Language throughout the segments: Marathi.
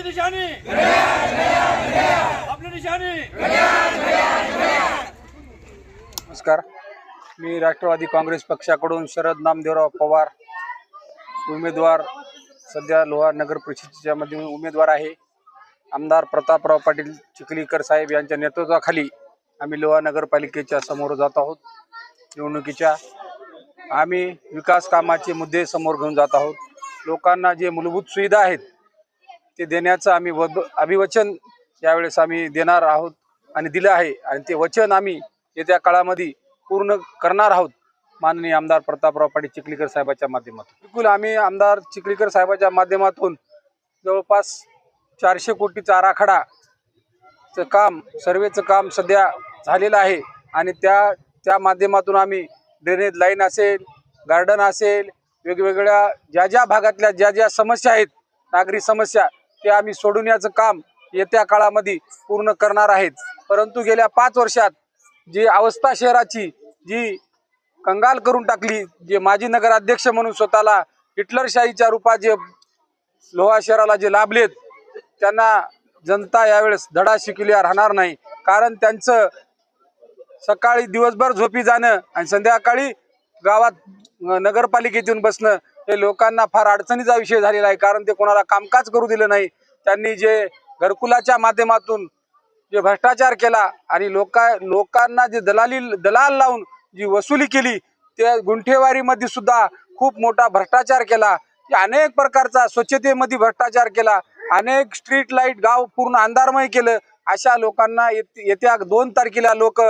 अपनी निशानी। अपनी निशानी। नमस्कार. मी राष्ट्रवादी काँग्रेस पक्षाकडून शरद नामदेवराव पवार उमेदवार सध्या लोहार नगर परिषदेच्या मध्ये उमेदवार आहे. आमदार प्रतापराव पाटील चिखलीकर साहेब यांच्या नेतृत्वाखाली आम्ही लोहा नगरपालिकेच्या समोर जात आहोत. निवडणुकीच्या आम्ही विकास कामाचे मुद्दे समोर घेऊन जात आहोत. लोकांना जे मूलभूत सुविधा आहेत ते देण्याचं आम्ही वद अभिवचन यावेळेस आम्ही देणार आहोत आणि दिलं आहे. आणि ते वचन आम्ही येत्या काळामध्ये पूर्ण करणार आहोत माननीय आमदार प्रतापराव पाटील चिखलीकर साहेबाच्या माध्यमातून. बिलकुल आम्ही आमदार चिखलीकर साहेबाच्या माध्यमातून जवळपास चारशे कोटीचा आराखडा चं काम सर्वेचं काम सध्या झालेलं आहे. आणि त्या त्या माध्यमातून आम्ही ड्रेनेज लाईन असेल गार्डन असेल वेगवेगळ्या ज्या ज्या भागातल्या ज्या ज्या समस्या आहेत नागरी समस्या ते आम्ही सोडवण्याचं काम येत्या काळामध्ये पूर्ण करणार आहेत. परंतु गेल्या पाच वर्षात जी अवस्था शहराची जी कंगाल करून टाकली जे माजी नगराध्यक्ष म्हणून स्वतःला हिटलरशाहीच्या रूपात जे लोहा शहराला जे लाभलेत त्यांना जनता यावेळेस धडा शिकल्या राहणार नाही. कारण त्यांचं सकाळी दिवसभर झोपी जाणं आणि संध्याकाळी गावात नगरपालिकेतून बसणं हे लोकांना फार अडचणीचा विषय झालेला आहे कारण ते कोणाला कामकाज करू दिलं नाही. त्यांनी जे घरकुलाच्या माध्यमातून जे भ्रष्टाचार केला आणि लोका लोकांना जे दलाली दलाल लावून जी वसुली केली त्या गुंठेवारीमध्ये सुद्धा खूप मोठा भ्रष्टाचार केला. अनेक प्रकारचा स्वच्छतेमध्ये भ्रष्टाचार केला. अनेक स्ट्रीट लाइट गाव पूर्ण अंधारमय केलं. अशा लोकांना येत्या दोन तारखेला लोक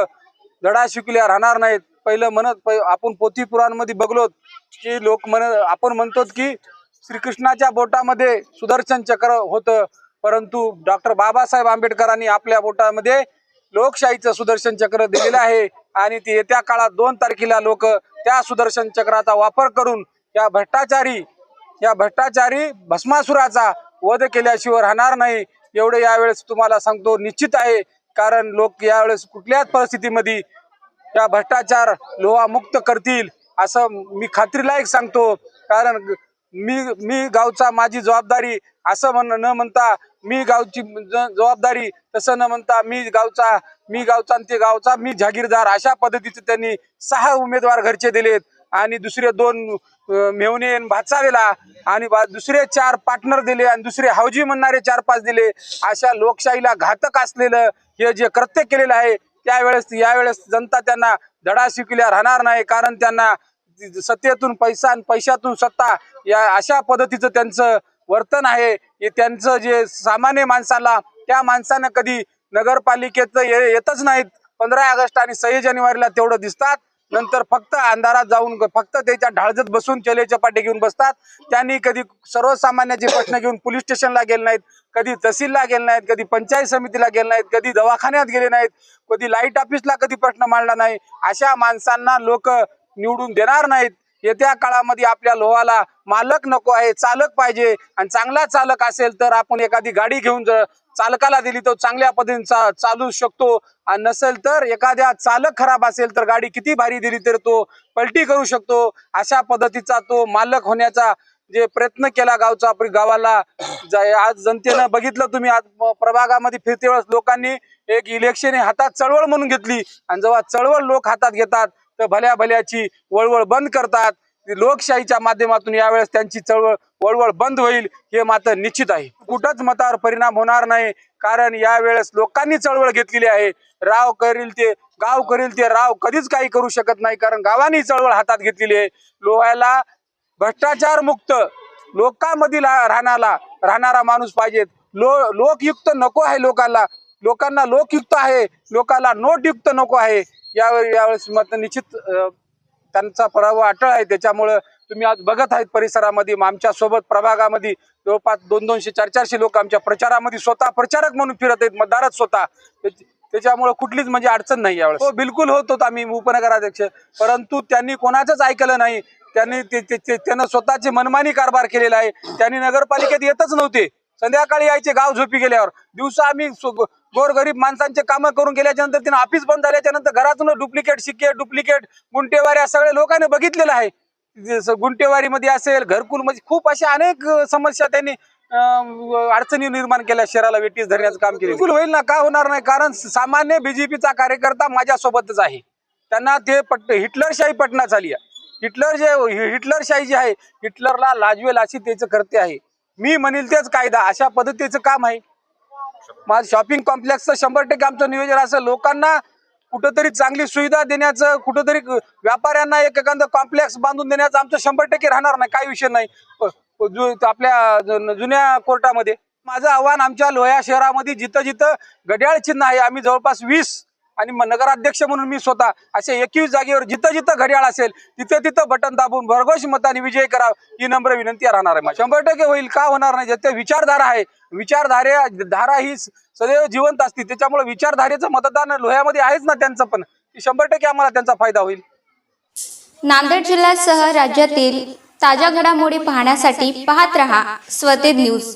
धडा शिकल्या राहणार नाहीत. पहिलं म्हणत आपण पोथी पुराणमध्ये बघलो की लोक म्हण आपण म्हणतो की श्रीकृष्णाच्या बोटामध्ये सुदर्शन चक्र होतं. परंतु डॉक्टर बाबासाहेब आंबेडकरांनी आपल्या बोटामध्ये लोकशाहीचं सुदर्शन चक्र दिलेलं आहे. आणि ते येत्या काळात दोन तारखेला लोक त्या सुदर्शन चक्राचा वापर करून या भ्रष्टाचारी या भ्रष्टाचारी भस्मासुराचा वध केल्याशिवाय राहणार नाही. एवढे यावेळेस तुम्हाला सांगतो निश्चित आहे. कारण लोक यावेळेस कुठल्याच परिस्थितीमध्ये या भ्रष्टाचार लोहा मुक्त करतील असं मी खात्रीलायक सांगतो. कारण मी मी गावचा माझी जबाबदारी असं म्हण न म्हणता मी गावची ज- जबाबदारी तसं न म्हणता मी गावचा मी गावचा आणि ते गावचा मी जागीरदार अशा पद्धतीचे त्यांनी सहा उमेदवार घरचे दिलेत. आणि दुसरे दोन अं, मेवणे आणि भाचावेला आणि बा- दुसरे चार पार्टनर दिले आणि दुसरे हौजी म्हणणारे चार पाच दिले. अशा लोकशाहीला घातक असलेलं हे जे कृत्य केलेलं आहे त्यावेळेस यावेळेस जनता त्यांना धडा शिकल्या राहणार नाही कारण त्यांना सत्तेतून पैसा आणि पैशातून सत्ता या अशा पद्धतीचं त्यांचं वर्तन आहे. हे त्यांचं जे सामान्य माणसाला त्या माणसानं कधी नगरपालिकेचं ये- येतच नाहीत. पंधरा ऑगस्ट आणि सहा जानेवारीला तेवढं दिसतात. नंतर फक्त अंधारात जाऊन फक्त त्याच्या ढाळजत बसून चले चपाटे घेऊन बसतात. त्यांनी कधी सर्वसामान्याचे प्रश्न घेऊन पोलीस स्टेशनला गेले नाहीत कधी तहसीलला गेले नाहीत कधी पंचायत समितीला गेले नाहीत कधी दवाखान्यात गेले नाहीत कधी लाइट ऑफिसला कधी प्रश्न मांडला नाही. अशा माणसांना लोक निवडून देणार नाहीत. येत्या काळामध्ये आपल्या लोहाला मालक नको आहे चालक पाहिजे. आणि चांगला चालक असेल तर आपण एखादी गाडी घेऊन जर चालकाला दिली तर चांगल्या पद्धतीने चा- चालू शकतो. आणि नसेल तर एखाद्या चालक खराब असेल तर गाडी किती भारी दिली तर तो पलटी करू शकतो. अशा पद्धतीचा तो मालक होण्याचा जे प्रयत्न केला गावचा आपली गावाला आज जनतेनं बघितलं तुम्ही आज प्रभागामध्ये फिरते वेळेस लोकांनी एक इलेक्शन हे हातात चळवळ म्हणून घेतली. आणि जेव्हा चळवळ लोक हातात घेतात तर भल्या भल्याची वळवळ बंद करतात. लोकशाहीच्या माध्यमातून यावेळेस त्यांची चळवळ वळवळ बंद होईल हे मात्र निश्चित आहे. कुठंच मतावर परिणाम होणार नाही कारण यावेळेस लोकांनी चळवळ घेतलेली आहे. राव करील ते गाव करील ते राव कधीच काही करू शकत नाही कारण गावांनी चळवळ हातात घेतलेली आहे. लोहायला भ्रष्टाचार मुक्त लोकांमधील रा- राहणारा राहणारा माणूस पाहिजेत. लो लोकयुक्त नको आहे लोकांना लोकांना लोकयुक्त आहे लोकांना नोटयुक्त नको आहे. यावेळी यावेळेस मत निश्चित त्यांचा पराभव अटळ आहे. त्याच्यामुळं तुम्ही आज बघत आहेत परिसरामध्ये आमच्यासोबत प्रभागामध्ये. जवळपास दोन दोनशे चार चारशे लोक आमच्या प्रचारामध्ये स्वतः प्रचारक म्हणून फिरत आहेत मतदारच स्वतः. त्याच्यामुळे त्याच्यामुळं कुठलीच म्हणजे अडचण नाही यावेळेस. हो बिलकुल होत होत आम्ही उपनगराध्यक्ष. परंतु त्यांनी कोणाचंच ऐकलं नाही. त्यांनी त्यानं स्वतःची मनमानी कारभार केलेला आहे. त्यांनी नगरपालिकेत येतच नव्हते. संध्याकाळी यायचे गाव झोपी गेल्यावर. दिवसा आम्ही गोरगरीब माणसांचे कामं करून गेल्याच्यानंतर त्यांना ऑफिस बंद झाल्याच्यानंतर घरातून डुप्लिकेट शिक्के डुप्लिकेट गुंटेवारी सगळ्या लोकांनी बघितलेलं आहे. गुंटेवारीमध्ये असेल घरकुल म्हणजे खूप अशा अनेक समस्या त्यांनी अडचणी निर्माण केल्या शहराला वेटीस धरण्याचं काम केलं बिलकुल होईल ना का होणार नाही? कारण सामान्य बीजेपीचा कार्यकर्ता माझ्यासोबतच आहे. त्यांना ते पट हिटलरशाही पटना झाली आहे. हिटलर जे हिटलरशाही जी आहे हिटलरला लाजवेल अशी त्याचं करते आहे. मी म्हणेल तेच कायदा अशा पद्धतीचं काम आहे. माझं शॉपिंग कॉम्प्लेक्सचं शंभर टक्के आमचं नियोजन असं लोकांना कुठंतरी चांगली सुविधा देण्याचं कुठंतरी व्यापाऱ्यांना एक एखादं कॉम्प्लेक्स बांधून देण्याचं आमचं शंभर टक्के राहणार नाही. काही विषय नाही. जु- आपल्या जुन्या कोर्टामध्ये. माझं आव्हान आमच्या लोया शहरामध्ये जिथं जिथं घड्याळ चिन्ह आहे आम्ही जवळपास वीस आणि नगराध्यक्ष म्हणून मी स्वतः असे एकवीस जागेवर जिथं जिथं घड्याळ असेल तिथं तिथं बटन दाबून भरघोष मताने विजय करा ही नम्र विनंती राहणार आहे. शंभर टक्के होईल का होणार नाही? ज्याच्या विचारधारा आहे विचारधारे धारा ही सदैव जिवंत असते त्याच्यामुळे विचारधारेचं मतदान लोह्यामध्ये आहेच ना त्यांचं पण. शंभर टक्के आम्हाला त्यांचा फायदा होईल. नांदेड जिल्ह्यासह राज्यातील ताज्या घडामोडी पाहण्यासाठी पाहत रहा स्वते न्यूज.